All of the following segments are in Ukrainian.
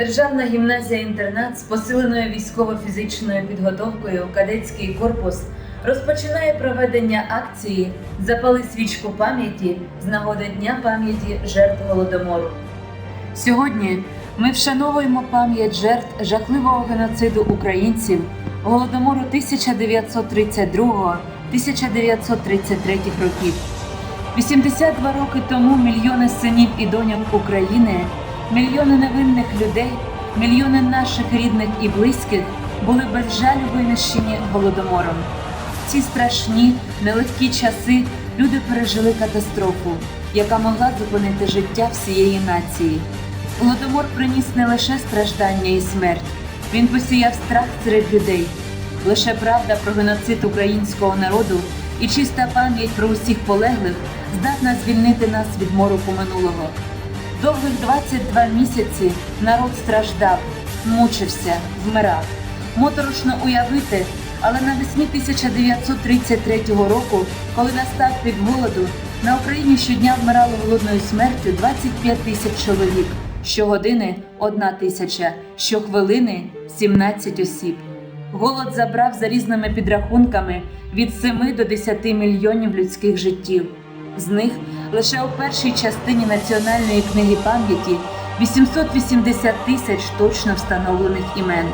Державна гімназія-інтернат з посиленою військово-фізичною підготовкою кадетський корпус розпочинає проведення акції Запали свічку пам'яті з нагоди Дня пам'яті жертв голодомору. Сьогодні ми вшановуємо пам'ять жертв жахливого геноциду українців голодомору 1932-1933 років. 82 роки тому мільйони синів і доньок України, мільйони невинних людей, мільйони наших рідних і близьких були без жалю винищені голодомором. В ці страшні, нелегкі часи люди пережили катастрофу, яка могла зупинити життя всієї нації. Голодомор приніс не лише страждання і смерть, він посіяв страх серед людей. Лише правда про геноцид українського народу і чиста пам'ять про усіх полеглих здатна звільнити нас від мороку минулого. Довгих 22 місяці народ страждав, мучився, вмирав. Моторошно уявити, але навесні 1933 року, коли настав пік голоду, на Україні щодня вмирало голодною смертю 25 тисяч чоловік, щогодини – одна тисяча, щохвилини – 17 осіб. Голод забрав за різними підрахунками від 7 до 10 мільйонів людських життів. З них лише у першій частині Національної книги пам'яті 880 тисяч точно встановлених імен.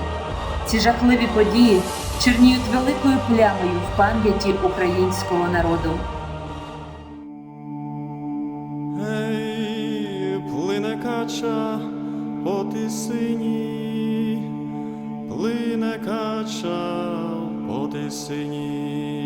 Ці жахливі події чорніють великою плямою в пам'яті українського народу. Ей, плине кача по тисині, плине кача по тисині.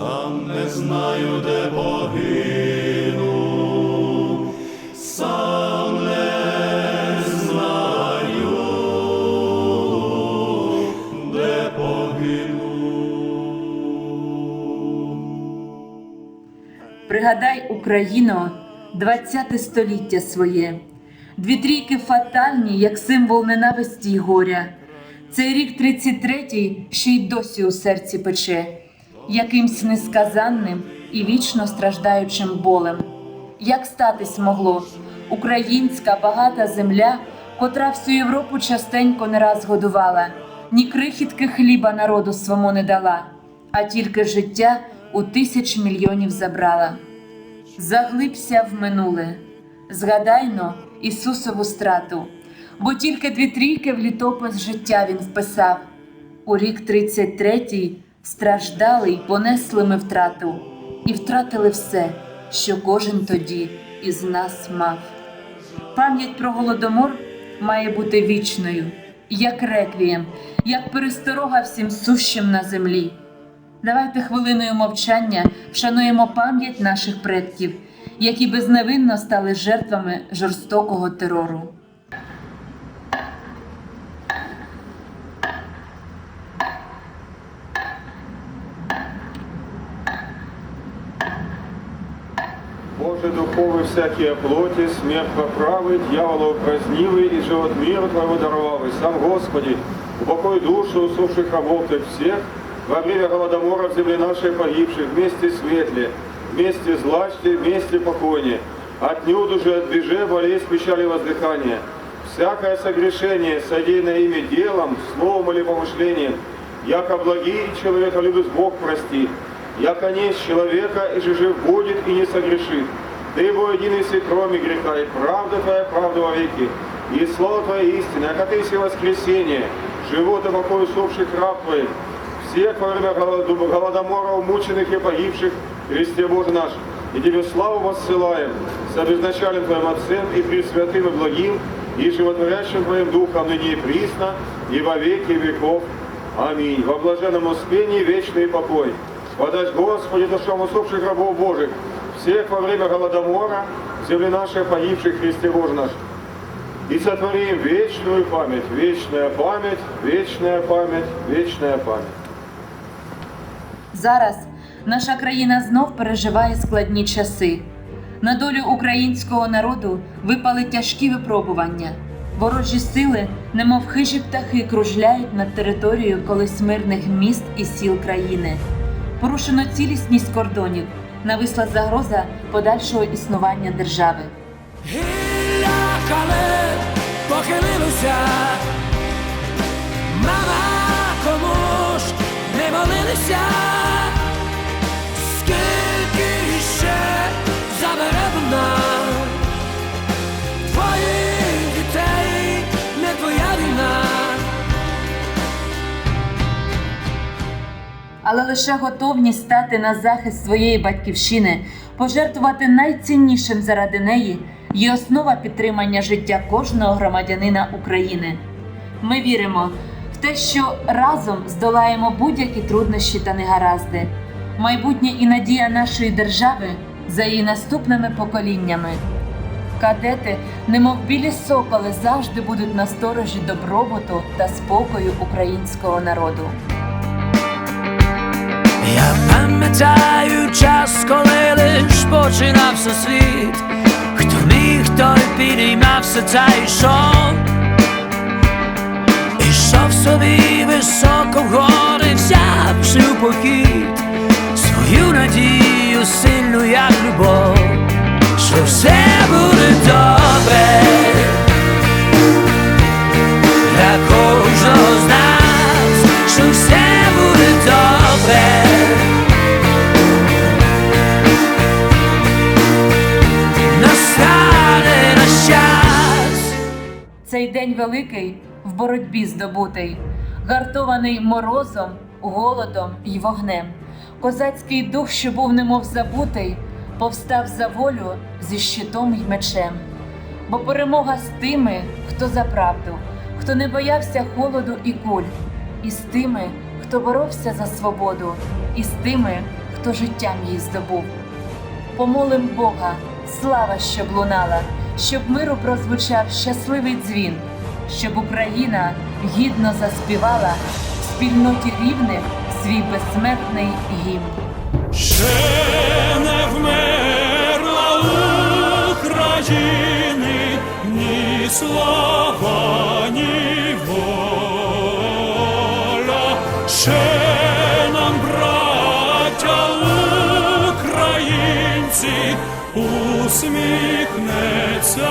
Сам не знаю, де погину, сам не знаю, де погину. Пригадай, Україно, 20 століття своє. Дві трійки фатальні, як символ ненависті й горя. Цей рік 33-й ще й досі у серці пече, якимсь несказанним і вічно страждаючим болем. Як статись могло, українська багата земля, котра всю Європу частенько не раз годувала, ні крихітки хліба народу свому не дала, а тільки життя у тисяч мільйонів забрала. Заглибся в минуле, згадайно Ісусову страту, бо тільки дві трійки в літопис життя він вписав. У рік 33-й страждали й понесли ми втрату, і втратили все, що кожен тоді із нас мав. Пам'ять про голодомор має бути вічною, як реквієм, як пересторога всім сущим на землі. Давайте хвилиною мовчання вшануємо пам'ять наших предків, які безневинно стали жертвами жорстокого терору. Всякие плоти, смерть поправы, дьявола упразднивый и живот мира Твоего даровавый. Сам Господи, упокой душу усопших Ты всех, во время голодомора в земле нашей погибших, вместе светле, вместе злачьте, вместе покойне. Отнюдь уже от беже, болезнь, печали воздыхания. Всякое согрешение, содеянное ими делом, словом или помышлением, яко благий человека любит Бог простит. Яко несть человека, и же жив будет и не согрешит. Ты его един и кроме греха, и правда твоя правда во веки, и слово твое истина, яко ты си воскресение, живот и покой усопших раб твоих, всех во время голод- голодомора умученных и погибших, Христе Боже наш, и Тебе славу воссылаем, с обезначален Твоим Отцем и Пресвятым и Благим, и животворящим Твоим Духом ныне и присно, и во веки веков. Аминь. Во блаженном успении вечный покой. Подать Господи душам усопших рабов Божьих, всех во время Голодомора, земли нашей погибших Христе Боже наш. И сотворим вечную память, вечная память, вечная память, вечная память. Зараз наша країна знов переживає складні часи. На долю українського народу випали тяжкі випробування. Ворожі сили, немов хижі птахи, кружляють над територією колись мирних міст і сіл країни. Порушено цілісність кордонів, нависла загроза подальшого існування держави. Гілля калет похилилося, мама кому ж не молилися, скільки ще забере вона але лише готовність стати на захист своєї батьківщини, пожертвувати найціннішим заради неї є основа підтримання життя кожного громадянина України. Ми віримо в те, що разом здолаємо будь-які труднощі та негаразди, майбутнє і надія нашої держави за її наступними поколіннями. Кадети, немов білі соколи, завжди будуть на сторожі добробуту та спокою українського народу. Я пам'ятаю час, коли лиш починався світ, хто міг, той підіймався та йшов, ішов собі високо вгори, взявши у похід свою надію сильну, як любов, що все буде добре для кожного з нас, що все день великий в боротьбі здобутий, гартований морозом, голодом й вогнем. Козацький дух, що був немов забутий, повстав за волю зі щитом й мечем. Бо перемога з тими, хто за правду, хто не боявся холоду і куль, і з тими, хто боровся за свободу, і з тими, хто життям її здобув. Помолим Бога, слава, щоб лунала, щоб миру прозвучав щасливий дзвін, щоб Україна гідно заспівала в спільноті рівних свій безсмертний гімн. Ще не вмерла України ні слава, ні воля. Ще нам, браття українці, усміхнеться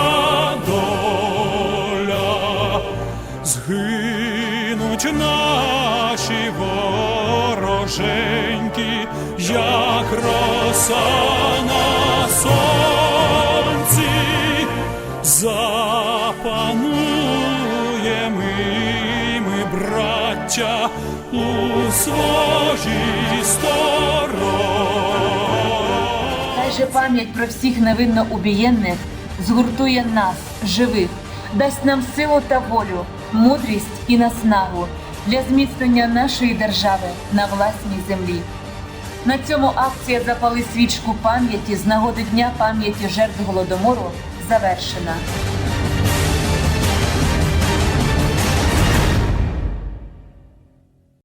Згинуть наші вороженьки, як роса на сонці, запануємо ми, браття, у своїй стороні. Хай же пам'ять про всіх невинно убієнних згуртує нас, живих, дасть нам силу та волю, мудрість і наснагу для зміцнення нашої держави на власній землі. На цьому акція Запали свічку пам'яті з нагоди Дня пам'яті жертв голодомору завершена.